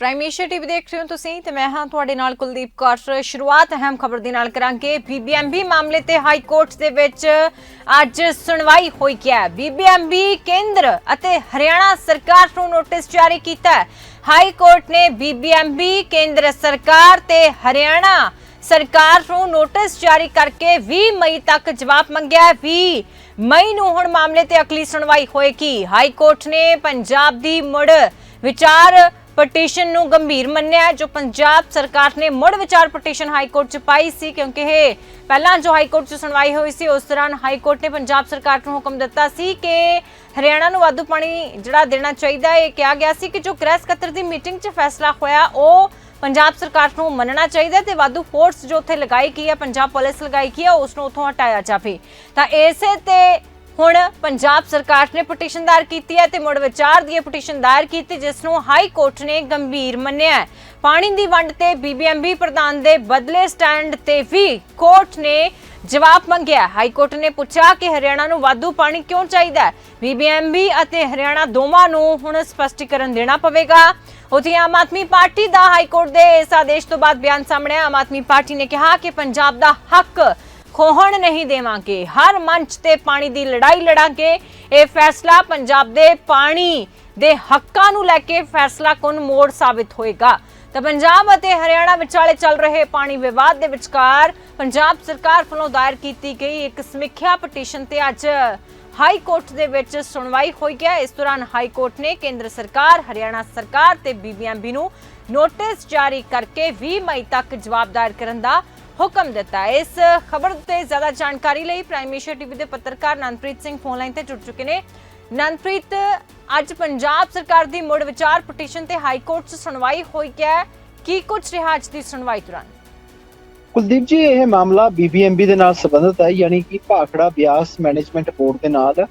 Prime Asia TV ਦੇਖ ਰਹੇ ਹੋ ਤੁਸੀਂ ਤੇ ਮੈਂ ਹਾਂ ਤੁਹਾਡੇ ਨਾਲ ਕੁਲਦੀਪ ਕੌਰ। ਸ਼ੁਰੂਆਤ ਅਹਿਮ ਖਬਰ ਦੇ ਨਾਲ ਕਰਾਂਗੇ। ਬੀਬੀਐਮਬੀ ਮਾਮਲੇ ਤੇ ਹਾਈ ਕੋਰਟ ਦੇ ਵਿੱਚ ਅੱਜ ਸੁਣਵਾਈ ਹੋਈ ਹੈ। ਬੀਬੀਐਮਬੀ ਕੇਂਦਰ ਅਤੇ ਹਰਿਆਣਾ ਸਰਕਾਰ ਨੂੰ ਨੋਟਿਸ ਜਾਰੀ ਕੀਤਾ ਹੈ। ਹਾਈ ਕੋਰਟ ਨੇ ਬੀਬੀਐਮਬੀ ਕੇਂਦਰ ਸਰਕਾਰ ਤੇ ਹਰਿਆਣਾ ਸਰਕਾਰ ਨੂੰ ਨੋਟਿਸ ਜਾਰੀ ਕਰਕੇ 20 ਮਈ ਤੱਕ ਜਵਾਬ ਮੰਗਿਆ ਹੈ। 20 ਮਈ ਨੂੰ ਹੁਣ ਮਾਮਲੇ ਤੇ ਅਗਲੀ ਸੁਣਵਾਈ ਹੋਏਗੀ। ਹਾਈ ਕੋਰਟ ਨੇ ਪੰਜਾਬ ਦੀ ਮੁੜ ਵਿਚਾਰ ਪਟੀਸ਼ਨ ਨੂੰ ਗੰਭੀਰ ਮੰਨਿਆ ਹੈ, ਜੋ ਪੰਜਾਬ ਸਰਕਾਰ ਨੇ ਮੁੜ ਵਿਚਾਰ ਪਟੀਸ਼ਨ ਹਾਈ ਕੋਰਟ ਚ ਪਾਈ ਸੀ ਕਿਉਂਕਿ ਇਹ ਪਹਿਲਾਂ ਜੋ ਹਾਈ ਕੋਰਟ ਚ ਸੁਣਵਾਈ ਹੋਈ ਸੀ ਉਸ ਦੌਰਾਨ ਹਾਈ ਕੋਰਟ ਨੇ ਪੰਜਾਬ ਸਰਕਾਰ ਨੂੰ ਹੁਕਮ ਦਿੱਤਾ ਸੀ ਕਿ ਹਰਿਆਣਾ ਨੂੰ ਵਾਧੂ ਪਾਣੀ ਜਿਹੜਾ ਦੇਣਾ ਚਾਹੀਦਾ ਹੈ ਇਹ ਕਿਹਾ ਗਿਆ ਸੀ ਕਿ ਜੋ ਗ੍ਰਹਿ ਸਕੱਤਰ ਦੀ ਮੀਟਿੰਗ 'ਚ ਫੈਸਲਾ ਹੋਇਆ ਉਹ ਪੰਜਾਬ ਸਰਕਾਰ ਨੂੰ ਮੰਨਣਾ ਚਾਹੀਦਾ ਹੈ ਤੇ ਵਾਧੂ ਫੋਰਸ ਜੋ ਉੱਥੇ ਲਗਾਈ ਗਈ ਹੈ ਪੰਜਾਬ ਪੁਲਿਸ ਲਗਾਈ ਗਈ ਹੈ ਉਸ ਨੂੰ ਉੱਥੋਂ ਹਟਾਇਆ ਜਾਵੇ। ਤਾਂ ਇਸੇ ਤੇ ਹੁਣ ਪੰਜਾਬ ਸਰਕਾਰ ਨੇ ਪਟੀਸ਼ਨ ਦਾਇਰ ਕੀਤੀ ਹੈ ਤੇ ਮੁੜ ਵਿਚਾਰ ਦੀ ਪਟੀਸ਼ਨ ਦਾਇਰ ਕੀਤੀ, ਜਿਸ ਨੂੰ ਹਾਈ ਕੋਰਟ ਨੇ ਗੰਭੀਰ ਮੰਨਿਆ ਹੈ। ਪਾਣੀ ਦੀ ਵੰਡ ਤੇ ਬੀਬੀਐਮਬੀ ਪ੍ਰਧਾਨ ਦੇ ਬਦਲੇ ਸਟੈਂਡ ਤੇ ਵੀ ਕੋਰਟ ਨੇ ਜਵਾਬ ਮੰਗਿਆ ਹਾਈ ਕੋਰਟ ਨੇ ਪੁੱਛਿਆ ਕਿ ਹਰਿਆਣਾ ਨੂੰ ਵਾਧੂ ਪਾਣੀ ਕਿਉਂ ਚਾਹੀਦਾ ਹੈ? ਬੀਬੀਐਮਬੀ ਅਤੇ ਹਰਿਆਣਾ ਦੋਵਾਂ ਨੂੰ ਹੁਣ ਸਪਸ਼ਟੀਕਰਨ ਦੇਣਾ ਪਵੇਗਾ। ਉਥੇ ਆਮ ਆਦਮੀ ਪਾਰਟੀ ਦਾ ਹਾਈ ਕੋਰਟ ਦੇ ਇਸ ਆਦੇਸ਼ ਤੋਂ ਬਾਅਦ ਬਿਆਨ ਸਾਹਮਣੇ ਆਮ ਆਦਮੀ ਪਾਰਟੀ ਨੇ ਕਿਹਾ ਕਿ ਪੰਜਾਬ ਦਾ ਹੱਕ ਖੋਹਣ ਨਹੀਂ ਦੇਵਾਂਗੇ। ਹਰ ਮੰਚ ਤੇ ਪਾਣੀ ਦੀ ਲੜਾਈ ਲੜਾਂਗੇ। ਇਹ ਫੈਸਲਾ ਪੰਜਾਬ ਦੇ ਪਾਣੀ ਦੇ ਹੱਕਾਂ ਨੂੰ ਲੈ ਕੇ ਫੈਸਲਾ ਕੁਨ ਮੋੜ ਸਾਬਿਤ ਹੋਏਗਾ। ਤਾਂ ਪੰਜਾਬ ਅਤੇ ਹਰਿਆਣਾ ਵਿਚਾਲੇ ਚੱਲ ਰਹੇ ਪਾਣੀ ਵਿਵਾਦ ਦੇ ਵਿਚਕਾਰ ਪੰਜਾਬ ਸਰਕਾਰ ਵੱਲੋਂ ਦਾਇਰ ਕੀਤੀ ਗਈ ਇੱਕ ਸਮੀਖਿਆ ਪਟੀਸ਼ਨ ਤੇ ਅੱਜ ਹਾਈ ਕੋਰਟ ਦੇ ਵਿੱਚ ਸੁਣਵਾਈ ਹੋਈ ਹੈ। ਇਸ ਦੌਰਾਨ ਹਾਈ ਕੋਰਟ ਨੇ ਕੇਂਦਰ ਸਰਕਾਰ, ਹਰਿਆਣਾ ਸਰਕਾਰ ਤੇ ਬੀਬੀਐਮਬੀ ਨੂੰ ਨੋਟਿਸ ਜਾਰੀ ਕਰਕੇ 20 ਮਈ ਤੱਕ ਜਵਾਬ ਦਾਇਰ ਕਰਨ ਦਾ ਹੁਕਮ ਦਿੱਤਾ। ਇਸ ਖਬਰ ਤੇ ਜ਼ਿਆਦਾ ਜਾਣਕਾਰੀ ਲਈ ਪ੍ਰਾਈਮ ਏਸ਼ੀਆ ਟੀਵੀ ਦੇ ਪੱਤਰਕਾਰ ਨੰਦਪ੍ਰੀਤ ਸਿੰਘ ਫੋਨ ਲਾਈਨ ਤੇ ਜੁੜ ਚੁੱਕੇ ਨੇ। ਨੰਦਪ੍ਰੀਤ ਅੱਜ ਪੰਜਾਬ ਸਰਕਾਰ ਦੀ ਮੁੜ ਵਿਚਾਰ ਪਟੀਸ਼ਨ ਤੇ ਹਾਈ ਕੋਰਟ 'ਚ ਸੁਣਵਾਈ ਹੋਈ ਹੈ? ਕੀ ਕੁਝ ਰਿਹਾ ਅੱਜ ਦੀ ਸੁਣਵਾਈ ਦੌਰਾਨ? ਕੁਲਦੀਪ ਜੀ, ਇਹ ਮਾਮਲਾ ਬੀਬੀਐਮਬੀ ਦੇ ਨਾਲ ਸੰਬੰਧਿਤ ਹੈ, ਯਾਨੀ ਕਿ ਭਾਖੜਾ ਬਿਆਸ ਮੈਨੇਜਮੈਂਟ ਬੋਰਡ ਦੇ ਨਾਲ।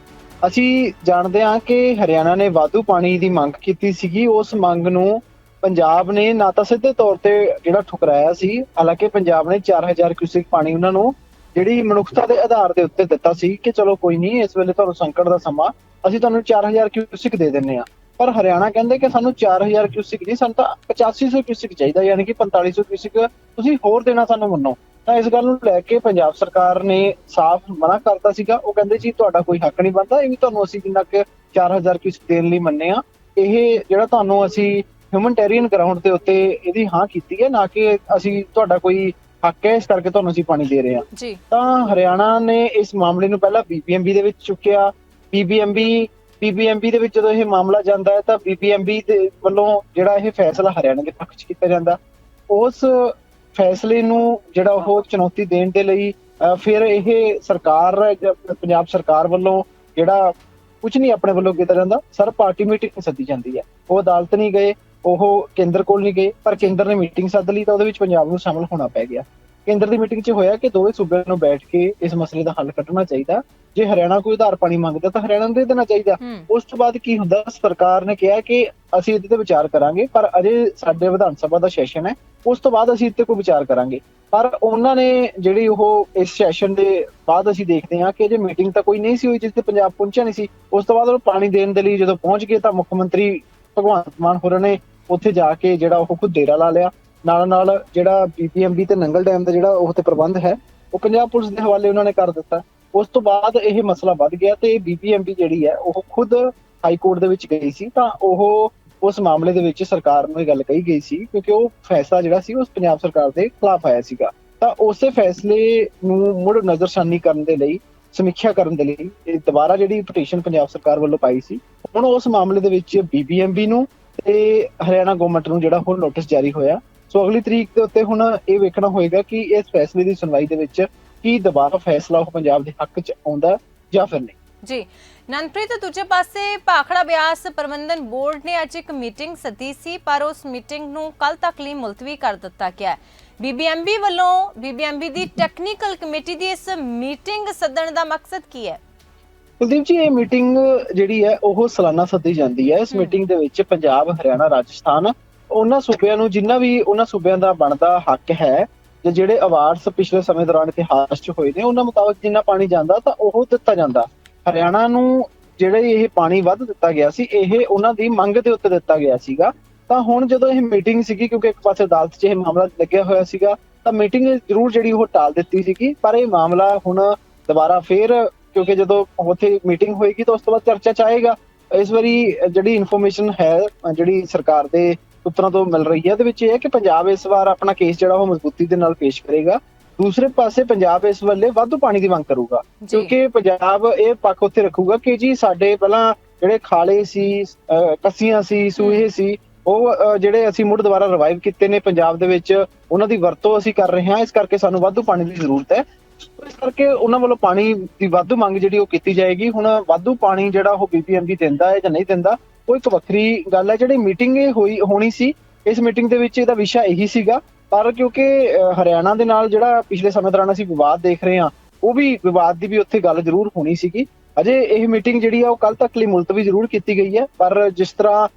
ਅਸੀਂ ਜਾਣਦੇ ਹਾਂ ਕਿ ਹਰਿਆਣਾ ਨੇ ਵਾਧੂ ਪਾਣੀ ਦੀ ਮੰਗ ਕੀਤੀ ਸੀਗੀ। ਉਸ ਮੰਗ ਨੂੰ ਪੰਜਾਬ ਨੇ ਨਾ ਤਾਂ ਸਿੱਧੇ ਤੌਰ ਤੇ ਜਿਹੜਾ ਠੁਕਰਾਇਆ ਸੀ, ਹਾਲਾਂਕਿ ਪੰਜਾਬ ਨੇ 4000 ਕਿਊਸਿਕ ਪਾਣੀ ਉਹਨਾਂ ਨੂੰ ਜਿਹੜੀ ਮਨੁੱਖਤਾ ਦੇ ਆਧਾਰ ਦੇ ਉੱਤੇ ਦਿੱਤਾ ਸੀ ਕਿ ਚਲੋ ਕੋਈ ਨਹੀਂ, ਇਸ ਵੇਲੇ ਤੁਹਾਨੂੰ ਸੰਕਟ ਦਾ ਸਮਾਂ, ਅਸੀਂ ਤੁਹਾਨੂੰ 4000 ਕਿਊਸਿਕ ਦੇ ਦਿੰਨੇ ਆ ਪਰ ਹਰਿਆਣਾ ਕਹਿੰਦੇ ਕਿ ਸਾਨੂੰ 4000 ਕਿਊਸਿਕ ਨਹੀਂ, ਸਾਨੂੰ ਤਾਂ 8500 ਕਿਊਸਿਕ ਚਾਹੀਦਾ, ਯਾਨੀ ਕਿ 4500 ਕਿਊਸਿਕ ਤੁਸੀਂ ਹੋਰ ਦੇਣਾ ਸਾਨੂੰ ਮੰਨੋ। ਤਾਂ ਇਸ ਗੱਲ ਨੂੰ ਲੈ ਕੇ ਪੰਜਾਬ ਸਰਕਾਰ ਨੇ ਸਾਫ਼ ਮਨਾ ਕਰਤਾ ਸੀਗਾ। ਉਹ ਕਹਿੰਦੇ ਜੀ, ਤੁਹਾਡਾ ਕੋਈ ਹੱਕ ਨਹੀਂ ਬਣਦਾ, ਇਹ ਵੀ ਤੁਹਾਨੂੰ ਅਸੀਂ ਜਿੰਨਾ ਕਿ 4000 ਕਿਊਸਿਕ ਦੇਣ ਲਈ ਮੰਨੇ ਆ ਇਹ ਜਿਹੜਾ ਤੁਹਾਨੂੰ ਅਸੀਂ ਹਿਊਮਨਟੇਰੀਅਨ ਗਰਾਊਂਡ ਦੇ ਉੱਤੇ ਇਹਦੀ ਹਾਂ ਕੀਤੀ ਹੈ ਨਾ ਕਿ ਅਸੀਂ ਤੁਹਾਡਾ ਕੋਈ ਹੱਕ ਹੈ ਇਸ ਕਰਕੇ ਤੁਹਾਨੂੰ ਅਸੀਂ ਪਾਣੀ ਦੇ ਰਹੇ ਹਾਂ। ਜੀ। ਤਾਂ ਹਰਿਆਣਾ ਨੇ ਇਸ ਮਾਮਲੇ ਨੂੰ ਪਹਿਲਾਂ ਬੀਬੀਐਮਬੀ ਦੇ ਵਿੱਚ ਚੁੱਕਿਆ। ਬੀਬੀਐਮਬੀ ਬੀਬੀਐਮਬੀ ਦੇ ਵਿੱਚ ਜਦੋਂ ਇਹ ਮਾਮਲਾ ਜਾਂਦਾ ਹੈ ਤਾਂ ਬੀਬੀਐਮਬੀ ਦੇ ਵੱਲੋਂ ਜਿਹੜਾ ਇਹ ਫੈਸਲਾ ਹਰਿਆਣਾ ਦੇ ਪੱਖ 'ਚ ਕੀਤਾ ਜਾਂਦਾ। ਉਸ ਫੈਸਲੇ ਨੂੰ ਜਿਹੜਾ ਉਹ ਚੁਣੌਤੀ ਦੇਣ ਦੇ ਲਈ ਫਿਰ ਇਹ ਸਰਕਾਰ ਪੰਜਾਬ ਸਰਕਾਰ ਵੱਲੋਂ ਜਿਹੜਾ ਕੁਝ ਨਹੀਂ ਆਪਣੇ ਵੱਲੋਂ ਕੀਤਾ ਜਾਂਦਾ ਸਰ ਪਾਰਟੀ ਮੀਟਿੰਗ ਸੱਦੀ ਜਾਂਦੀ ਹੈ। ਉਹ ਅਦਾਲਤ ਨਹੀਂ ਗਏ। ਉਹ ਕੇਂਦਰ ਕੋਲ ਨਹੀਂ ਗਏ ਪਰ ਕੇਂਦਰ ਨੇ ਮੀਟਿੰਗ ਸੱਦ ਲਈ ਤਾਂ ਉਹਦੇ ਵਿੱਚ ਪੰਜਾਬ ਨੂੰ ਸ਼ਾਮਲ ਹੋਣਾ ਪੈ ਗਿਆ। ਕੇਂਦਰ ਦੀ ਮੀਟਿੰਗ 'ਚ ਹੋਇਆ ਕਿ ਦੋਵੇਂ ਸੂਬਿਆਂ ਨੂੰ ਬੈਠ ਕੇ ਇਸ ਮਸਲੇ ਦਾ ਹੱਲ ਕੱਢਣਾ ਚਾਹੀਦਾ। ਜੇ ਹਰਿਆਣਾ ਕੋਈ ਉਧਾਰ ਪਾਣੀ ਮੰਗਦਾ ਤਾਂ ਹਰਿਆਣਾ ਨੂੰ ਦੇ ਦੇਣਾ ਚਾਹੀਦਾ। ਉਸ ਤੋਂ ਬਾਅਦ ਕੀ ਹੁੰਦਾ? ਸਰਕਾਰ ਨੇ ਕਿਹਾ ਕਿ ਅਸੀਂ ਇਹਦੇ ਤੇ ਵਿਚਾਰ ਕਰਾਂਗੇ ਪਰ ਅਜੇ ਸਾਡੇ ਵਿਧਾਨ ਸਭਾ ਦਾ ਸੈਸ਼ਨ ਹੈ। ਉਸ ਤੋਂ ਬਾਅਦ ਅਸੀਂ ਇੱਥੇ ਕੋਈ ਵਿਚਾਰ ਕਰਾਂਗੇ। ਪਰ ਉਹਨਾਂ ਨੇ ਜਿਹੜੀ ਉਹ ਇਸ ਸੈਸ਼ਨ ਦੇ ਬਾਅਦ ਅਸੀਂ ਦੇਖਦੇ ਹਾਂ ਕਿ ਜੇ ਮੀਟਿੰਗ ਤਾਂ ਕੋਈ ਨਹੀਂ ਸੀ ਹੋਈ ਜਿਸ ਤੇ ਪੰਜਾਬ ਪਹੁੰਚਿਆ ਨਹੀਂ ਸੀ। ਉਸ ਤੋਂ ਬਾਅਦ ਉਹ ਪਾਣੀ ਦੇਣ ਦੇ ਲਈ ਜਦੋਂ ਪਹੁੰਚ ਗਏ ਤਾਂ ਮੁੱਖ ਮੰਤਰੀ ਭਗਵੰਤ ਮਾਨ ਹੋਰਾਂ ਨੇ ਉੱਥੇ ਜਾ ਕੇ ਜਿਹੜਾ ਉਹ ਖੁਦ ਡੇਰਾ ਲਾ ਲਿਆ। ਨਾਲ ਨਾਲ ਜਿਹੜਾ ਬੀਪੀਐਮਬੀ ਤੇ ਨੰਗਲ ਡੈਮ ਦਾ ਜਿਹੜਾ ਉਹ ਤੇ ਪ੍ਰਬੰਧ ਹੈ, ਉਹ ਪੰਜਾਬ ਪੁਲਿਸ ਦੇ ਹਵਾਲੇ ਉਹਨਾਂ ਨੇ ਕਰ ਦਿੱਤਾ। ਉਸ ਤੋਂ ਬਾਅਦ ਇਹ ਮਸਲਾ ਵੱਧ ਗਿਆ ਤੇ ਬੀਪੀਐਮਬੀ ਜਿਹੜੀ ਹੈ, ਉਹ ਖੁਦ ਹਾਈ ਕੋਰਟ ਦੇ ਵਿੱਚ ਗਈ ਸੀ। ਤਾਂ ਉਹ ਉਸ ਮਾਮਲੇ ਦੇ ਵਿੱਚ ਸਰਕਾਰ ਨੂੰ ਇਹ ਗੱਲ ਕਹੀ ਗਈ ਸੀ, ਕਿਉਂਕਿ ਉਹ ਫੈਸਲਾ ਜਿਹੜਾ ਸੀ, ਉਸ ਪੰਜਾਬ ਸਰਕਾਰ ਦੇ ਖਿਲਾਫ ਆਇਆ ਸੀਗਾ। ਤਾਂ ਉਸੇ ਫੈਸਲੇ ਨੂੰ ਮੁੜ ਨਜ਼ਰਸ਼ਾਨੀ ਕਰਨ ਦੇ ਲਈ ਸਮੀਖਿਆ ਕਰਨ ਦੇ ਲਈ ਇਹ ਦੁਬਾਰਾ ਜਿਹੜੀ ਪਟੀਸ਼ਨ ਪੰਜਾਬ ਸਰਕਾਰ ਵੱਲੋਂ ਪਾਈ ਸੀ, ਹੁਣ ਉਸ ਮਾਮਲੇ ਦੇ ਵਿੱਚ ਬੀਬੀਐਮਬੀ ਨੂੰ ਤੇ ਹਰਿਆਣਾ ਗਵਰਨਮੈਂਟ ਨੂੰ ਜਿਹੜਾ ਹੁਣ ਨੋਟਿਸ ਜਾਰੀ ਹੋਇਆ। ਸੋ ਅਗਲੀ ਤਰੀਕ ਦੇ ਉੱਤੇ ਹੁਣ ਇਹ ਵੇਖਣਾ ਹੋਏਗਾ ਕਿ ਇਸ ਫੈਸਲੇ ਦੀ ਸੁਣਵਾਈ ਦੇ ਵਿੱਚ ਕੀ ਦੁਬਾਰਾ ਫੈਸਲਾ ਉਹ ਪੰਜਾਬ ਦੇ ਹੱਕ 'ਚ ਆਉਂਦਾ ਜਾਂ ਫਿਰ ਨਹੀਂ। ਜੀ, ਨਨਪ੍ਰੀਤ, ਦੂਜੇ ਪਾਸੇ ਭਾਖੜਾ ਬਿਆਸ ਪ੍ਰਬੰਧਨ ਬੋਰਡ ਨੇ ਅੱਜ ਇੱਕ ਮੀਟਿੰਗ ਸੱਦੀ ਸੀ, ਪਰ ਉਸ ਮੀਟਿੰਗ ਨੂੰ ਕੱਲ ਤੱਕ ਲਈ ਮੁਲਤਵੀ ਕਰ ਦਿੱਤਾ ਗਿਆ ਹੈ। ਬੀਬੀਐਮਬੀ ਵੱਲੋਂ ਬੀਬੀਐਮਬੀ ਦੀ ਟੈਕਨੀਕਲ ਕਮੇਟੀ ਦੀ ਇਸ ਮੀਟਿੰਗ ਸੱਦਣ ਦਾ ਮਕਸਦ ਕੀ ਹੈ? ਕੁਲਦੀਪ ਜੀ ਇਹ ਮੀਟਿੰਗ ਜਿਹੜੀ ਹੈ ਉਹ ਸਾਲਾਨਾ ਸੱਦੀ ਜਾਂਦੀ ਹੈ। ਇਸ। ਮੀਟਿੰਗ ਦੇ ਵਿੱਚ ਪੰਜਾਬ ਹਰਿਆਣਾ ਰਾਜਸਥਾਨ ਉਹਨਾਂ ਸੂਬਿਆਂ ਨੂੰ ਜਿੰਨਾ ਵੀ ਉਹਨਾਂ ਸੂਬਿਆਂ ਦਾ ਬਣਦਾ ਹੱਕ ਹੈ ਤੇ ਜਿਹੜੇ ਅਵਾਰਡਸ ਪਿਛਲੇ ਸਮੇਂ ਦੌਰਾਨ ਇਤਿਹਾਸ 'ਚ ਹੋਏ ਨੇ ਉਹਨਾਂ ਮੁਤਾਬਕ ਜਿੰਨਾ ਪਾਣੀ ਜਾਂਦਾ ਤਾਂ ਉਹ ਦਿੱਤਾ ਜਾਂਦਾ। ਹਰਿਆਣਾ ਨੂੰ ਜਿਹੜੇ ਇਹ ਪਾਣੀ ਵੱਧ ਦਿੱਤਾ ਗਿਆ ਸੀ ਇਹ ਉਹਨਾਂ ਦੀ ਮੰਗ ਦੇ ਉੱਤੇ ਦਿੱਤਾ ਗਿਆ ਸੀਗਾ। ਤਾਂ ਹੁਣ ਜਦੋਂ ਇਹ ਮੀਟਿੰਗ ਸੀਗੀ ਕਿਉਂਕਿ ਇੱਕ ਪਾਸੇ ਅਦਾਲਤ 'ਚ ਇਹ ਮਾਮਲਾ ਲੱਗਿਆ ਹੋਇਆ ਸੀਗਾ ਤਾਂ ਮੀਟਿੰਗ ਜ਼ਰੂਰ ਜਿਹੜੀ ਉਹ ਟਾਲ ਦਿੱਤੀ ਸੀਗੀ ਪਰ ਇਹ ਮਾਮਲਾ ਹੁਣ ਦੁਬਾਰਾ ਫੇਰ ਕਿਉਂਕਿ ਜਦੋਂ ਉੱਥੇ ਮੀਟਿੰਗ ਹੋਏਗੀ ਤਾਂ ਉਸ ਤੋਂ ਬਾਅਦ ਚਰਚਾ ਚ ਆਏਗਾ। ਇਸ ਵਾਰੀ ਜਿਹੜੀ ਇਨਫੋਰਮੇਸ਼ਨ ਹੈ ਜਿਹੜੀ ਸਰਕਾਰ ਦੇ ਸੂਤਰਾਂ ਤੋਂ ਮਿਲ ਰਹੀ ਹੈ ਉਹਦੇ ਵਿੱਚ ਇਹ ਹੈ ਕਿ ਪੰਜਾਬ ਇਸ ਵਾਰ ਆਪਣਾ ਕੇਸ ਜਿਹੜਾ ਉਹ ਮਜ਼ਬੂਤੀ ਦੇ ਨਾਲ ਪੇਸ਼ ਕਰੇਗਾ। ਦੂਸਰੇ ਪਾਸੇ ਪੰਜਾਬ ਇਸ ਵੇਲੇ ਵਾਧੂ ਪਾਣੀ ਦੀ ਮੰਗ ਕਰੂਗਾ ਕਿਉਂਕਿ ਪੰਜਾਬ ਇਹ ਪੱਖ ਉੱਥੇ ਰੱਖੂਗਾ ਕਿ ਜੀ ਸਾਡੇ ਪਹਿਲਾਂ ਜਿਹੜੇ ਖਾਲੇ ਸੀ ਕੱਸੀਆਂ ਸੀ ਸੂਹੇ ਸੀ ਉਹ ਜਿਹੜੇ ਅਸੀਂ ਮੁੜ ਦੁਬਾਰਾ ਰਿਵਾਈਵ ਕੀਤੇ ਨੇ ਪੰਜਾਬ ਦੇ ਵਿੱਚ, ਉਹਨਾਂ ਦੀ ਵਰਤੋਂ ਅਸੀਂ ਕਰ ਰਹੇ ਹਾਂ, ਇਸ ਕਰਕੇ ਸਾਨੂੰ ਵਾਧੂ ਪਾਣੀ ਦੀ ਜ਼ਰੂਰਤ ਹੈ। ਇਸ ਕਰਕੇ ਉਹਨਾਂ ਵੱਲੋਂ ਪਾਣੀ ਦੀ ਵਾਧੂ ਮੰਗ ਜਿਹੜੀ ਉਹ ਕੀਤੀ ਜਾਏਗੀ। ਹੁਣ ਵਾਧੂ ਪਾਣੀ ਜਿਹੜਾ ਉਹ ਬੀਬੀਐਮਬੀ ਦਿੰਦਾ ਹੈ ਜਾਂ ਨਹੀਂ ਦਿੰਦਾ, ਉਹ ਇੱਕ ਵੱਖਰੀ ਗੱਲ ਹੈ। ਜਿਹੜੀ ਮੀਟਿੰਗ ਇਹ ਹੋਈ, ਹੋਣੀ ਸੀ, ਇਸ ਮੀਟਿੰਗ ਦੇ ਵਿੱਚ ਇਹਦਾ ਵਿਸ਼ਾ ਇਹੀ ਸੀਗਾ। ਪਰ ਕਿਉਂਕਿ ਹਰਿਆਣਾ ਦੇ ਨਾਲ ਜਿਹੜਾ ਪਿਛਲੇ ਸਮੇਂ ਦੌਰਾਨ ਅਸੀਂ ਵਿਵਾਦ ਦੇਖ ਰਹੇ ਹਾਂ, ਉਹ ਵੀ ਵਿਵਾਦ ਦੀ ਵੀ ਉੱਥੇ ਗੱਲ ਜ਼ਰੂਰ ਹੋਣੀ ਸੀਗੀ। ਅਜੇ ਇਹ ਮੀਟਿੰਗ ਜਿਹੜੀ ਆ, ਉਹ ਕੱਲ ਤੱਕ ਲਈ ਮੁਲਤਵੀ ਜ਼ਰੂਰ ਕੀਤੀ ਗਈ ਹੈ। ਪਰ ਜਿਸ ਤਰ੍ਹਾਂ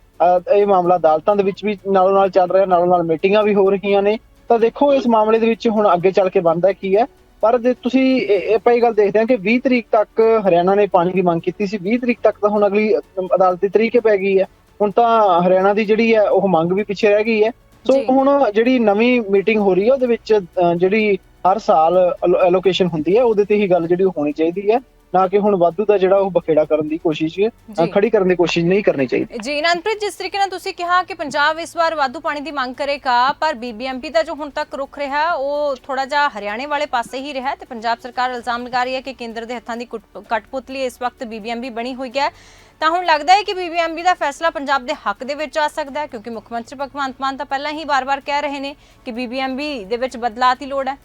ਇਹ ਮਾਮਲਾ ਅਦਾਲਤਾਂ ਦੇ ਵਿੱਚ ਵੀ ਨਾਲੋਂ ਨਾਲ ਚੱਲ ਰਿਹਾ ਨਾਲੋਂ ਨਾਲ ਮੀਟਿੰਗਾਂ ਵੀ ਹੋ ਰਹੀਆਂ ਨੇ। ਤਾਂ ਦੇਖੋ ਇਸ ਮਾਮਲੇ ਦੇ ਵਿੱਚ ਹੁਣ ਅੱਗੇ ਚੱਲ ਕੇ ਬਣਦਾ ਕੀ ਹੈ। ਪਰ ਜੇ ਤੁਸੀਂ ਇਹ ਇਹ ਗੱਲ ਦੇਖਦੇ ਹਾਂ ਕਿ 20 ਤਰੀਕ ਤੱਕ ਹਰਿਆਣਾ ਨੇ ਪਾਣੀ ਦੀ ਮੰਗ ਕੀਤੀ ਸੀ। 20 ਤਰੀਕ ਤੱਕ ਤਾਂ ਹੁਣ ਅਗਲੀ ਅਦਾਲਤੀ ਤਰੀਕੇ ਪੈ ਗਈ ਹੈ। ਹੁਣ ਤਾਂ ਹਰਿਆਣਾ ਦੀ ਜਿਹੜੀ ਹੈ ਉਹ ਮੰਗ ਵੀ ਪਿੱਛੇ ਰਹਿ ਗਈ ਹੈ। ਸੋ। ਹੁਣ ਜਿਹੜੀ ਨਵੀਂ ਮੀਟਿੰਗ ਹੋ ਰਹੀ ਹੈ ਉਹਦੇ ਵਿੱਚ ਜਿਹੜੀ ਹਰ ਸਾਲ ਐਲੋਕੇਸ਼ਨ ਹੁੰਦੀ ਹੈ ਉਹਦੇ ਤੇ ਹੀ ਗੱਲ ਜਿਹੜੀ ਹੋਣੀ ਚਾਹੀਦੀ ਹੈ। ਨਾ ਕਿ ਹੁਣ ਵਾਧੂ ਦਾ ਜਿਹੜਾ ਉਹ ਬਖੇੜਾ ਕਰਨ ਦੀ ਕੋਸ਼ਿਸ਼। ਖੜੀ ਕਰਨ ਦੀ ਕੋਸ਼ਿਸ਼ ਨਹੀਂ ਕਰਨੀ ਚਾਹੀਦੀ। ਜੀ ਅਨੰਤਪ੍ਰੀਤ ਜਿਸ ਤਰੀਕੇ ਨਾਲ ਤੁਸੀਂ ਕਿਹਾ ਕਿ ਪੰਜਾਬ ਇਸ ਵਾਰ ਵਾਧੂ ਪਾਣੀ ਦੀ ਮੰਗ ਕਰੇਗਾ ਪਰ ਬੀਬੀਐਮਪੀ ਦਾ ਜੋ ਹੁਣ ਤੱਕ ਰੁਖ ਰਿਹਾ ਉਹ ਥੋੜਾ ਜਿਹਾ ਹਰਿਆਣੇ ਵਾਲੇ ਪਾਸੇ ਹੀ ਰਿਹਾ ਤੇ ਪੰਜਾਬ ਸਰਕਾਰ ਇਲਜ਼ਾਮ ਲਗਾ ਰਹੀ ਹੈ ਕਿ ਕੇਂਦਰ ਦੇ ਹੱਥਾਂ ਦੀ ਕੁੱਟ- ਕਠਪੁਤਲੀ ਇਸ ਵਕਤ ਬੀਬੀਐਮਬੀ ਬਣੀ ਹੋਈ ਹੈ। ਤਾਂ ਹੁਣ ਲੱਗਦਾ ਹੈ ਕਿ ਬੀਬੀਐਮਬੀ ਦਾ ਫੈਸਲਾ ਪੰਜਾਬ ਦੇ ਹੱਕ ਦੇ ਵਿੱਚ ਆ ਸਕਦਾ ਹੈ ਕਿਉਂਕਿ ਮੁੱਖ ਮੰਤਰੀ ਭਗਵੰਤ ਮਾਨ ਤਾਂ ਪਹਿਲਾਂ ਹੀ ਵਾਰ-ਵਾਰ ਕਹਿ ਰਹੇ ਨੇ ਕਿ ਬੀਬੀਐਮਬੀ ਦੇ ਵਿੱਚ ਬਦਲਾਅ ਦੀ ਲੋੜ ਹੈ।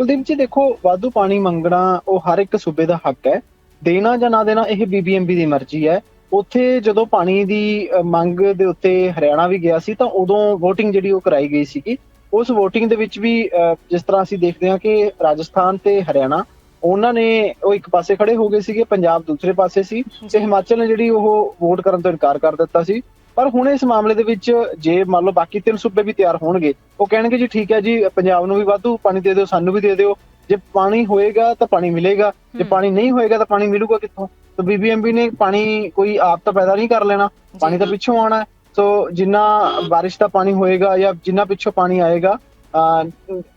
ਕੁਲਦੀਪ ਜੀ ਦੇਖੋ ਵਾਧੂ ਪਾਣੀ ਮੰਗਣਾ ਉਹ ਹਰ ਇੱਕ ਸੂਬੇ ਦਾ ਹੱਕ ਹੈ। ਦੇਣਾ ਜਾਂ ਨਾ ਦੇਣਾ ਇਹ ਬੀਬੀਐਮਬੀ ਦੀ ਮਰਜ਼ੀ ਹੈ। ਉੱਥੇ ਜਦੋਂ ਪਾਣੀ ਦੀ ਮੰਗ ਦੇ ਉੱਤੇ ਹਰਿਆਣਾ ਵੀ ਗਿਆ ਸੀ ਤਾਂ ਉਦੋਂ VOTING ਜਿਹੜੀ ਉਹ ਕਰਾਈ ਗਈ ਸੀਗੀ। ਉਸ VOTING ਦੇ ਵਿੱਚ ਵੀ ਅ, ਜਿਸ ਤਰ੍ਹਾਂ ਅਸੀਂ ਦੇਖਦੇ ਹਾਂ ਕਿ ਰਾਜਸਥਾਨ ਤੇ ਹਰਿਆਣਾ ਉਹਨਾਂ ਨੇ ਉਹ ਇੱਕ ਪਾਸੇ ਖੜੇ ਹੋ ਗਏ ਸੀਗੇ ਪੰਜਾਬ ਦੂਸਰੇ ਪਾਸੇ ਸੀ ਤੇ ਹਿਮਾਚਲ ਨੇ ਜਿਹੜੀ ਉਹ ਵੋਟ ਕਰਨ ਤੋਂ ਇਨਕਾਰ ਕਰ ਦਿੱਤਾ ਸੀ। ਪਰ ਹੁਣ ਇਸ ਮਾਮਲੇ ਦੇ ਵਿੱਚ ਜੇ ਮੰਨ ਲਓ ਬਾਕੀ ਤਿੰਨ ਸੂਬੇ ਵੀ ਤਿਆਰ ਹੋਣਗੇ ਉਹ ਕਹਿਣਗੇ ਜੀ ਠੀਕ ਹੈ ਜੀ ਪੰਜਾਬ ਨੂੰ ਵੀ ਵਾਧੂ ਪਾਣੀ ਦੇ ਦਿਓ ਸਾਨੂੰ ਵੀ ਦੇ ਦਿਓ। ਜੇ ਪਾਣੀ ਹੋਏਗਾ ਤਾਂ ਪਾਣੀ ਮਿਲੇਗਾ ਜੇ। ਪਾਣੀ ਨਹੀਂ ਹੋਏਗਾ ਤਾਂ ਪਾਣੀ ਮਿਲੂਗਾ ਕਿੱਥੋਂ? ਤਾਂ ਬੀਬੀਐਮਬੀ ਨੇ ਪਾਣੀ ਕੋਈ ਆਪ ਤਾਂ ਪੈਦਾ ਨਹੀਂ ਕਰ ਲੈਣਾ ਪਾਣੀ ਤਾਂ ਪਿੱਛੋਂ ਆਉਣਾ। ਸੋ ਜਿੰਨਾ ਬਾਰਿਸ਼ ਦਾ ਪਾਣੀ ਹੋਏਗਾ ਜਾਂ ਜਿੰਨਾ ਪਿੱਛੋਂ ਪਾਣੀ ਆਏਗਾ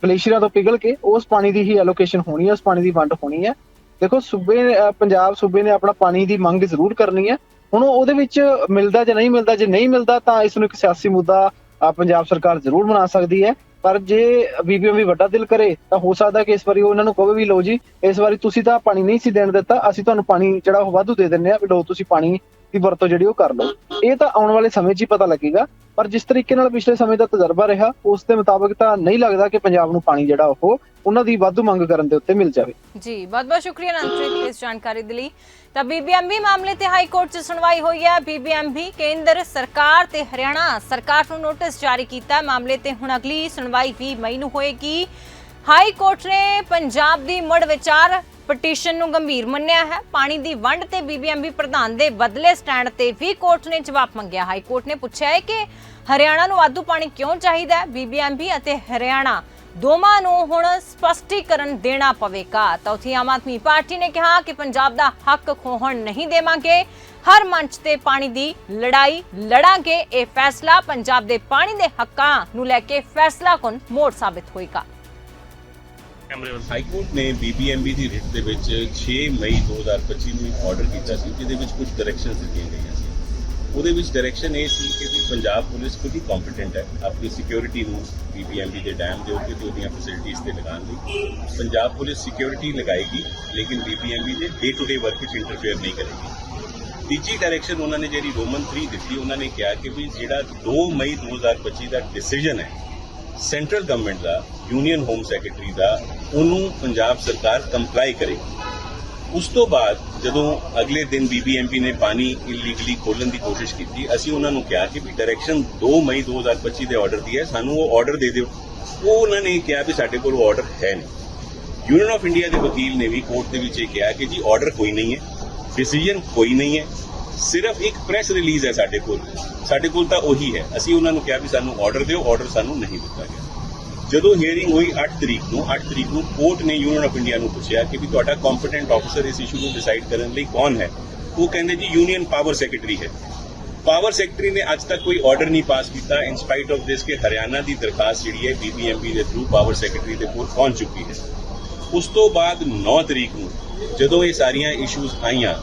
ਗਲੇਸ਼ੀਅਰਾਂ ਤੋਂ ਪਿਘਲ ਕੇ ਉਸ ਪਾਣੀ ਦੀ ਹੀ ਐਲੋਕੇਸ਼ਨ ਹੋਣੀ ਹੈ ਉਸ ਪਾਣੀ ਦੀ ਵੰਡ ਹੋਣੀ ਹੈ। ਦੇਖੋ ਸੂਬੇ ਪੰਜਾਬ ਸੂਬੇ ਨੇ ਆਪਣਾ ਪਾਣੀ ਦੀ ਮੰਗ ਜ਼ਰੂਰ ਕਰਨੀ ਹੈ। ਹੁਣ ਉਹਦੇ ਵਿੱਚ ਮਿਲਦਾ ਜਾਂ ਨਹੀਂ ਮਿਲਦਾ, ਜੇ ਨਹੀਂ ਮਿਲਦਾ ਤਾਂ ਇਸ ਨੂੰ ਇੱਕ ਸਿਆਸੀ ਮੁੱਦਾ, ਅਹ, ਪੰਜਾਬ ਸਰਕਾਰ ਜ਼ਰੂਰ ਬਣਾ ਸਕਦੀ ਹੈ। ਪਰ ਜੇ ਬੀਬੀਐਮ ਵੀ ਵੱਡਾ ਦਿਲ ਕਰੇ, ਤਾਂ ਹੋ ਸਕਦਾ ਕਿ ਇਸ ਵਾਰੀ ਉਹਨਾਂ ਨੂੰ ਕਹੇ ਵੀ, ਲਓ ਜੀ, ਇਸ ਵਾਰੀ ਤੁਸੀਂ ਤਾਂ ਪਾਣੀ ਨਹੀਂ ਸੀ ਦੇਣ ਦਿੱਤਾ, ਅਸੀਂ ਤੁਹਾਨੂੰ ਪਾਣੀ ਜਿਹੜਾ ਉਹ ਵਾਧੂ ਦੇ ਦਿੰਨੇ ਆ ਵੀ ਲਓ ਤੁਸੀਂ ਪਾਣੀ ਦੀ ਵਰਤੋਂ ਜਿਹੜੀ ਉਹ ਕਰ ਲਓ। ਇਹ ਤਾਂ ਆਉਣ ਵਾਲੇ ਸਮੇਂ 'ਚ ਹੀ ਪਤਾ ਲੱਗੇਗਾ। ਪਰ ਜਿਸ ਤਰੀਕੇ ਨਾਲ ਪਿਛਲੇ ਸਮੇਂ ਦਾ ਤਜਰਬਾ ਰਿਹਾ, ਉਸ ਦੇ ਮੁਤਾਬਕ ਤਾਂ ਨਹੀਂ ਲੱਗਦਾ ਕਿ ਪੰਜਾਬ ਨੂੰ ਪਾਣੀ ਜਿਹੜਾ ਉਹ, ਉਹਨਾਂ ਦੀ ਵਾਧੂ ਮੰਗ ਕਰਨ ਦੇ ਉੱਤੇ ਮਿਲ ਜਾਵੇ। ਜੀ, ਬਹੁਤ ਬਹੁਤ ਸ਼ੁਕਰੀਆ ਅਨੰਤਪ੍ਰੀਤ ਇਸ ਜਾਣਕਾਰੀ ਦੇ ਲਈ। ਤਾਂ ਬੀਬੀਐਮਬੀ ਮਾਮਲੇ ਤੇ ਹਾਈ ਕੋਰਟ 'ਚ ਸੁਣਵਾਈ ਹੋਈ ਹੈ। ਬੀਬੀਐਮਬੀ ਕੇਂਦਰ ਸਰਕਾਰ ਤੇ ਹਰਿਆਣਾ ਸਰਕਾਰ ਨੂੰ ਨੋਟਿਸ ਜਾਰੀ ਕੀਤਾ। ਮਾਮਲੇ ਤੇ ਹੁਣ ਅਗਲੀ ਸੁਣਵਾਈ 20 ਮਈ ਨੂੰ ਹੋਏਗੀ। ਹਾਈ ਕੋਰਟ ਨੇ ਪੰਜਾਬ ਦੀ ਮੁੜ ਵਿਚਾਰ ਪਟੀਸ਼ਨ ਨੂੰ ਗੰਭੀਰ ਮੰਨਿਆ ਹੈ। ਪਾਣੀ ਦੀ ਵੰਡ ਤੇ ਬੀਬੀਐਮਬੀ ਪ੍ਰਧਾਨ ਦੇ ਬਦਲੇ ਸਟੈਂਡ ਤੇ ਵੀ ਕੋਰਟ ਨੇ ਜਵਾਬ ਮੰਗਿਆ। ਹਾਈ ਕੋਰਟ ਨੇ ਪੁੱਛਿਆ ਹੈ ਕਿ ਹਰਿਆਣਾ ਨੂੰ ਵਾਧੂ ਪਾਣੀ ਕਿਉਂ ਚਾਹੀਦਾ ਹੈ? ਬੀਬੀਐਮਬੀ ਅਤੇ ਹਰਿਆਣਾ ਦੋਵਾਂ ਨੂੰ ਹੁਣ ਸਪਸ਼ਟੀਕਰਨ ਦੇਣਾ ਪਵੇਗਾ। ਤਾਂ ਉੱਥੇ ਆਮ ਆਦਮੀ ਪਾਰਟੀ ਨੇ ਕਿਹਾ ਕਿ ਪੰਜਾਬ ਦਾ ਹੱਕ ਖੋਹਣ ਨਹੀਂ ਦੇਵਾਂਗੇ। ਹਰ ਮੰਚ ਤੇ ਪਾਣੀ ਦੀ ਲੜਾਈ ਲੜਾਂਗੇ। ਇਹ ਫੈਸਲਾ ਪੰਜਾਬ ਦੇ ਪਾਣੀ ਦੇ ਹੱਕਾਂ ਨੂੰ ਲੈ ਕੇ ਫੈਸਲਾ ਕੁਨ ਮੋੜ ਸਾਬਿਤ ਹੋਏਗਾ। ਹਾਈ ਕੋਰਟ ਨੇ ਬੀਬੀਐਮਬੀ ਦੀ ਰਿਟ ਦੇ ਵਿੱਚ 6 ਮਈ 2025 ਨੂੰ ਇੱਕ ਆਰਡਰ ਕੀਤਾ ਸੀ, ਜਿਹਦੇ ਵਿੱਚ ਕੁਝ ਡਾਇਰੈਕਸ਼ਨਸ ਦਿੱਤੀਆਂ ਗਈਆਂ ਸੀ। ਉਹਦੇ ਵਿੱਚ ਡਾਇਰੈਕਸ਼ਨ ਇਹ ਸੀ ਕਿ ਵੀ ਪੰਜਾਬ ਪੁਲਿਸ ਖੁਦ ਹੀ ਕੰਪੀਟੈਂਟ ਹੈ, ਆਪਣੀ ਸਿਕਿਉਰਿਟੀ ਨੂੰ ਬੀਬੀਐਮਬੀ ਦੇ ਡੈਮ ਦੇ ਉੱਤੇ ਤੇ ਉਹਦੀਆਂ ਫੈਸਿਲਿਟੀਆਂ ਤੇ ਲਗਾਉਣ ਲਈ। ਪੰਜਾਬ ਪੁਲਿਸ ਸਿਕਿਉਰਿਟੀ ਲਗਾਏਗੀ, ਲੇਕਿਨ ਬੀਬੀਐਮਬੀ ਦੇ ਡੇ ਟੂ ਡੇ ਵਰਕ ਵਿੱਚ ਇੰਟਰਫੇਅਰ ਨਹੀਂ ਕਰੇਗੀ। ਤੀਜੀ ਡਾਇਰੈਕਸ਼ਨ ਉਹਨਾਂ ਨੇ ਜਿਹੜੀ ਰੋਮਨ 3 ਦਿੱਤੀ, ਉਹਨਾਂ ਨੇ ਕਿਹਾ ਕਿ ਵੀ ਜਿਹੜਾ 2 ਮਈ 2025 ਦਾ ਡਿਸੀਜਨ ਹੈ ਸੈਂਟਰਲ ਗਵਰਨਮੈਂਟ ਦਾ ਯੂਨੀਅਨ ਹੋਮ ਸੈਕਟਰੀ ਦਾ, ਉਹਨੂੰ ਪੰਜਾਬ ਸਰਕਾਰ ਕੰਪਲਾਈ ਕਰੇ। ਉਸ ਤੋਂ ਬਾਅਦ ਜਦੋਂ ਅਗਲੇ ਦਿਨ ਬੀਬੀਐਮਪੀ ਨੇ ਪਾਣੀ ਇਲੀਗਲੀ ਖੋਲਣ ਦੀ ਕੋਸ਼ਿਸ਼ ਕੀਤੀ, ਅਸੀਂ ਉਹਨਾਂ ਨੂੰ ਕਿਹਾ ਕਿ ਵੀ ਡਾਇਰੈਕਸ਼ਨ 2 ਮਈ 2025 ਦੇ ਆਰਡਰ ਦੀ ਹੈ, ਸਾਨੂੰ ਉਹ ਆਰਡਰ ਦੇ ਦਿਓ। ਉਹ ਉਹਨਾਂ ਨੇ ਕਿਹਾ ਵੀ ਸਾਡੇ ਕੋਲ ਉਹ ਆਰਡਰ ਹੈ ਨਹੀਂ। ਯੂਨੀਅਨ ਆਫ ਇੰਡੀਆ ਦੇ ਵਕੀਲ ਨੇ ਵੀ ਕੋਰਟ ਦੇ ਵਿੱਚ ਇਹ ਕਿਹਾ ਕਿ ਜੀ ਆਰਡਰ ਕੋਈ ਨਹੀਂ ਹੈ ਡਿਸੀਜਨ ਕੋਈ ਨਹੀਂ ਹੈ। ਸਿਰਫ ਇੱਕ ਪ੍ਰੈਸ ਰਿਲੀਜ਼ ਹੈ ਸਾਡੇ ਕੋਲ। ਸਾਡੇ ਕੋਲ ਤਾਂ ਉਹੀ ਹੈ। ਅਸੀਂ ਉਹਨਾਂ ਨੂੰ ਕਿਹਾ ਵੀ ਸਾਨੂੰ ਆਰਡਰ ਦਿਓ ਆਰਡਰ ਸਾਨੂੰ ਨਹੀਂ ਦਿੱਤਾ ਗਿਆ। ਜਦੋਂ ਹੀਅਰਿੰਗ ਹੋਈ 8 ਤਰੀਕ ਨੂੰ 8 ਤਰੀਕ ਨੂੰ ਕੋਰਟ ਨੇ ਯੂਨੀਅਨ ਆਫ ਇੰਡੀਆ ਨੂੰ ਪੁੱਛਿਆ ਕਿ ਵੀ ਤੁਹਾਡਾ ਕੰਪੀਟੈਂਟ ਆਫੀਸਰ ਇਸ ਇਸ਼ੂ ਨੂੰ ਡਿਸਾਈਡ ਕਰਨ ਲਈ ਕੌਣ ਹੈ? ਉਹ ਕਹਿੰਦੇ ਜੀ ਯੂਨੀਅਨ ਪਾਵਰ ਸੈਕਟਰੀ ਹੈ। ਪਾਵਰ ਸੈਕਟਰੀ ਨੇ ਅੱਜ ਤੱਕ ਕੋਈ ਆਰਡਰ ਨਹੀਂ ਪਾਸ ਕੀਤਾ ਇਨ ਸਪਾਈਟ ਆਫ ਦਿਸ ਕਿ ਹਰਿਆਣਾ ਦੀ ਦਰਖਾਸਤ ਜਿਹੜੀ ਹੈ ਬੀਬੀਐਮਬੀ ਦੇ ਥਰੂ ਪਾਵਰ ਸੈਕਟਰੀ ਦੇ ਕੋਲ ਪਹੁੰਚ ਚੁੱਕੀ ਹੈ। ਉਸ ਤੋਂ ਬਾਅਦ 9 ਤਰੀਕ ਨੂੰ ਜਦੋਂ ਇਹ ਸਾਰੀਆਂ ਇਸ਼ੂਜ਼ ਆਈਆਂ,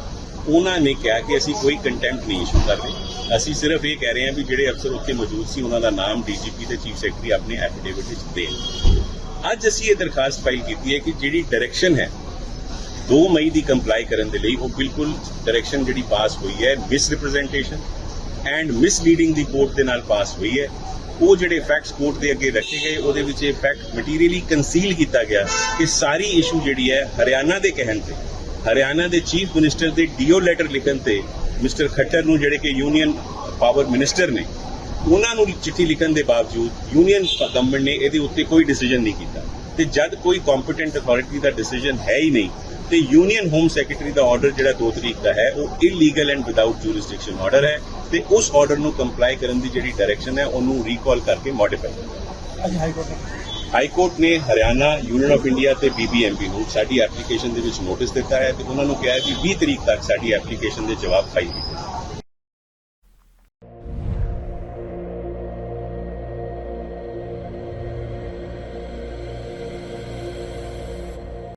ਉਹਨਾਂ ਨੇ ਕਿਹਾ ਕਿ ਅਸੀਂ ਕੋਈ ਕੰਟੈਂਪਟ ਨਹੀਂ ਇਸ਼ੂ ਕਰਦੇ ਅਸੀਂ ਸਿਰਫ ਇਹ ਕਹਿ ਰਹੇ ਹਾਂ ਵੀ ਜਿਹੜੇ ਅਫਸਰ ਉੱਥੇ ਮੌਜੂਦ ਸੀ, ਉਹਨਾਂ ਦਾ ਨਾਮ ਡੀਜੀਪੀ ਤੇ ਚੀਫ ਸੈਕਟਰੀ ਆਪਣੇ ਐਫੀਡੇਵਿਟ ਵਿੱਚ ਦੇਣ ਅੱਜ ਅਸੀਂ ਇਹ ਦਰਖਾਸਤ ਫਾਈਲ ਕੀਤੀ ਹੈ ਕਿ ਜਿਹੜੀ ਡਾਇਰੈਕਸ਼ਨ ਹੈ 2 ਮਈ ਦੀ ਕੰਪਲਾਈ ਕਰਨ ਦੇ ਲਈ ਉਹ ਬਿਲਕੁਲ ਡਾਇਰੈਕਸ਼ਨ ਜਿਹੜੀ ਪਾਸ ਹੋਈ ਹੈ ਮਿਸ ਰਿਪਰੈਜ਼ੈਂਟੇਸ਼ਨ ਐਂਡ ਮਿਸਲੀਡਿੰਗ ਦੀ ਕੋਰਟ ਦੇ ਨਾਲ ਪਾਸ ਹੋਈ ਹੈ। ਉਹ ਜਿਹੜੇ ਫੈਕਟਸ ਕੋਰਟ ਦੇ ਅੱਗੇ ਰੱਖੇ ਗਏ, ਉਹਦੇ ਵਿੱਚ ਇਹ ਫੈਕਟ ਮਟੀਰੀਅਲੀ ਕੰਸੀਲ ਕੀਤਾ ਗਿਆ ਕਿ ਸਾਰੀ ਇਸ਼ੂ ਜਿਹੜੀ ਹੈ ਹਰਿਆਣਾ ਦੇ ਕਹਿਣ ਤੇ, ਹਰਿਆਣਾ ਦੇ ਚੀਫ ਮਿਨਿਸਟਰ ਦੇ ਡੀਓ ਲੈਟਰ ਲਿਖਣ ਤੇ ਮਿਸਟਰ ਖੱਟਰ ਨੂੰ ਜਿਹੜੇ ਕਿ ਯੂਨੀਅਨ ਪਾਵਰ ਮਿਨਿਸਟਰ ਨੇ, ਉਹਨਾਂ ਨੂੰ ਚਿੱਠੀ ਲਿਖਣ ਦੇ ਬਾਵਜੂਦ ਯੂਨੀਅਨ ਗਵਰਨਮੈਂਟ ਨੇ ਇਹਦੇ ਉੱਤੇ ਕੋਈ ਡਿਸੀਜਨ ਨਹੀਂ ਕੀਤਾ। ਤੇ ਜਦ ਕੋਈ ਕੰਪੀਟੈਂਟ ਅਥਾਰਟੀ ਦਾ ਡਿਸੀਜਨ ਹੈ ਹੀ ਨਹੀਂ, ਤੇ ਯੂਨੀਅਨ ਹੋਮ ਸੈਕਟਰੀ ਦਾ ਆਰਡਰ ਜਿਹੜਾ 2 ਤਰੀਕ ਦਾ ਹੈ, ਉਹ illegal and without jurisdiction order ਹੈ, ਤੇ ਉਸ ਆਰਡਰ ਨੂੰ ਕੰਪਲਾਈ ਕਰਨ ਦੀ ਜਿਹੜੀ ਡਾਇਰੈਕਸ਼ਨ ਹੈ, ਉਹਨੂੰ ਰੀਕਾਲ ਕਰਕੇ ਮੋਡੀਫਾਈ ਕਰਨਾ ਅੱਜ ਹਾਈ ਕੋਰਟ ਨੇ। ਹਾਈ ਕੋਰਟ ਨੇ ਹਰਿਆਣਾ, ਯੂਨੀਅਨ ਆਫ ਇੰਡੀਆ ਤੇ ਬੀਬੀਐਮਪੀ ਨੂੰ ਸਾਡੀ ਐਪਲੀਕੇਸ਼ਨ ਦੇ ਵਿੱਚ ਨੋਟਿਸ ਦਿੱਤਾ ਹੈ ਤੇ ਉਹਨਾਂ ਨੂੰ ਕਿਹਾ ਹੈ ਕਿ 20 ਤਰੀਕ ਤੱਕ ਸਾਡੀ ਐਪਲੀਕੇਸ਼ਨ ਦੇ ਜਵਾਬ ਫਾਈਲ ਕੀਤੇ